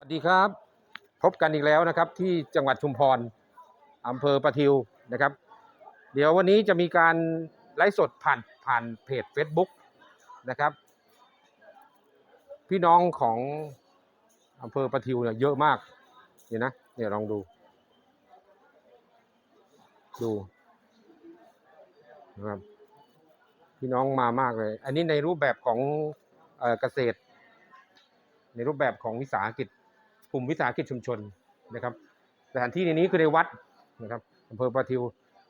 สวัสดีครับ พบกันอีกแล้วนะครับที่จังหวัดชุมพรอำเภอประทิวนะครับ เดี๋ยววันนี้จะมีการไลฟ์สดผ่านผ่านเพจ Facebook นะครับ พี่น้องของอำเภอประทิวเนี่ยเยอะมากเนี่ยนะเนี่ยลองดู ดูนะครับพี่น้องมามากเลย อันนี้ในรูปแบบของเอเกษตร ในรูปแบบของวิสาหกิจ กลุ่มวิสาหกิจชุมชนนะครับ สถานที่ในนี้คือในวัดนะครับอำเภอประทิว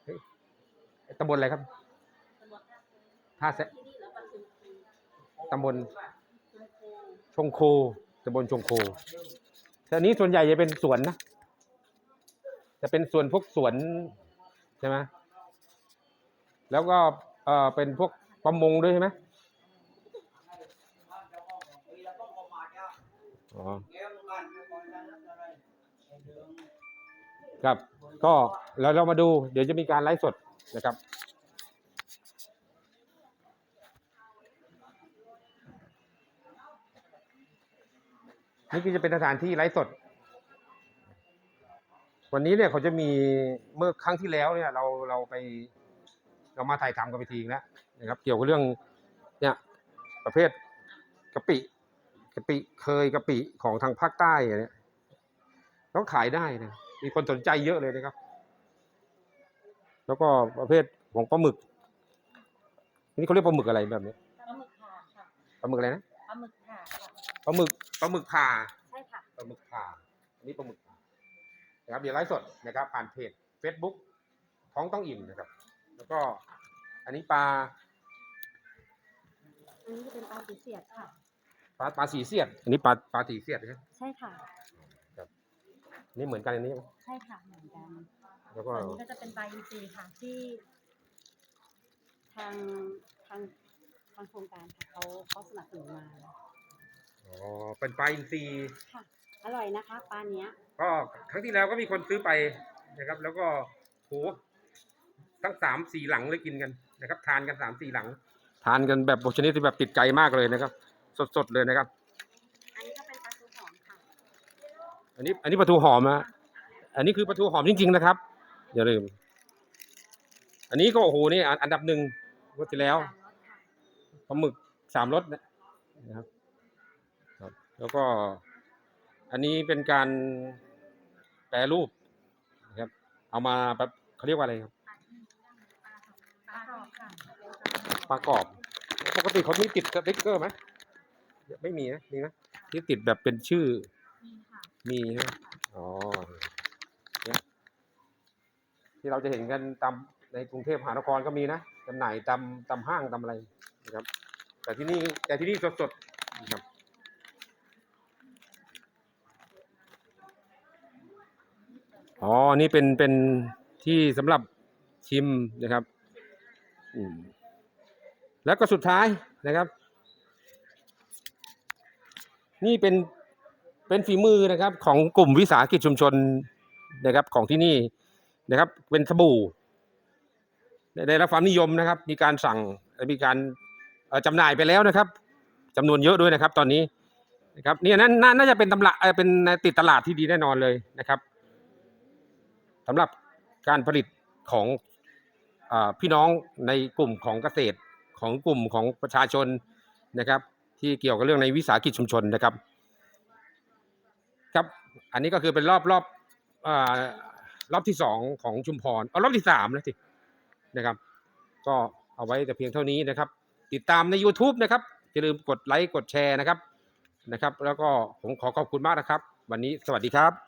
เฮ้ยตำบลอะไรครับท่าแซะตำบลชงโคตำบลชงโคแต่อันนี้ส่วนใหญ่จะเป็นสวนนะ จะเป็นสวนพวกสวนใช่ไหมแล้วก็เออเป็นพวกประมงด้วยใช่ไหมอ๋อ ครับ ก็เราเรามาดู เดี๋ยวจะมีการไลฟ์สดนะครับ นี่ก็จะเป็นสถานที่ไลฟ์สด วันนี้เนี่ยเขาจะมีเมื่อครั้งที่แล้วเนี่ยเราเราไปเรามาถ่ายทำกันไปทีแล้วนะครับ เกี่ยวกับเรื่องเนี่ยประเภทกะปิกะปิเคยกะปิของทางภาคใต้เนี่ย ต้องขายได้นะมีคนสนใจเยอะเลยนะครับ แล้วก็ประเภทของปลาหมึก นี่เขาเรียกปลาหมึกอะไรแบบนี้ปลาหมึกผ่าค่ะปลาหมึกอะไรนะปลาหมึกผ่าค่ะปลาหมึกปลาหมึกผ่าใช่ค่ะปลาหมึกผ่าอันนี้ปลาหมึกผ่านะครับเดี๋ยวไลฟ์สดนะครับ ผ่านเพจ Facebook ท้องต้องอิ่มนะครับ แล้วก็อันนี้ปลาอันนี้จะเป็นปลาสีเสียดค่ะปลาปลาสีเสียด อันนี้ปลาปลาสีเสียดใช่ไหมใช่ค่ะอั นนี่เหมือนกันอันนี้ ใช่ไหมใช่ค่ะเหมือนกันแล้วก็ส่วนนี้ก็จะเป็นปลาอินทรีย์ค่ะที่ ทางทางทางโครงการค่ะเขาเขาสนับสนุนมาอ๋อ เป็นปลาอินทรีย์ค่ะ อร่อยนะคะปลาเนี้ย ก็ครั้งที่แล้วก็มีคนซื้อไปนะครับ แล้วก็โหทั้งสามสี่หลังเลยกินกันนะครับ ทานกันสามสี่หลัง ทานกันแบบชนิดที่แบบติดใจมากเลยนะครับ สดๆเลยนะครับ อันนี้ก็เป็นปลาทูหอมค่ะ อันนี้อันนี้ปลาทูหอมนะอันนี้คือปลาทูหอมจริง ๆ นะครับ อย่าลืม อันนี้ก็โอ้โหนี่อันอันดับหนึ่งงวดที่แล้วสามรสค่ะปลาหมึกสามรสนะนะครับครับ แล้วก็อันนี้เป็นการแปรรูปนะครับ เอามาแบบเขาเรียกว่าอะไรครับปลากรอบค่ะปลากรอบปกติเขามีติดสติ๊กเกอร์ไหมไม่มีนะมีไหมที่ติดแบบเป็นชื่อนี่ค่ะ มีใช่ไหมอ๋อเนี่ยที่เราจะเห็นกันตามในกรุงเทพมหานครก็มีนะจำหน่ายตามตามห้างตามอะไรนะครับ แต่ที่นี่แต่ที่นี่สดๆนะครับอ๋อ นี่เป็นเป็นที่สำหรับชิมนะครับอืมแล้วก็สุดท้ายนะครับ นี่เป็น เป็นฝีมือนะครับของกลุ่มวิสาหกิจชุมชนนะครับของที่นี่นะครับ เป็นสบู่ได้ได้รับความนิยมนะครับ มีการสั่งมีการเอ่อจำหน่ายไปแล้วนะครับจำนวนเยอะด้วยนะครับ ตอนนี้นะครับเนี่ยนั่นน่าจะเป็นตำละเอ่อเป็นติดตลาดที่ดีแน่นอนเลยนะครับสำหรับการผลิตของอพี่น้องในกลุ่มของเกษตรของกลุ่มของประชาชนนะครับ ที่เกี่ยวกับเรื่องในวิสาหกิจชุมชนนะครับ อันนี้ก็คือเป็นรอบรอบอรอบที่สองของชุมพรเอารอบที่สามแล้วสินะครับ ก็เอาไว้แต่เพียงเท่านี้นะครับ ติดตามใน YouTube นะครับอย่าลืมกดไลค์กดแชร์นะครับนะครับ แล้วก็ผมขอขอบคุณมากนะครับ วันนี้สวัสดีครับ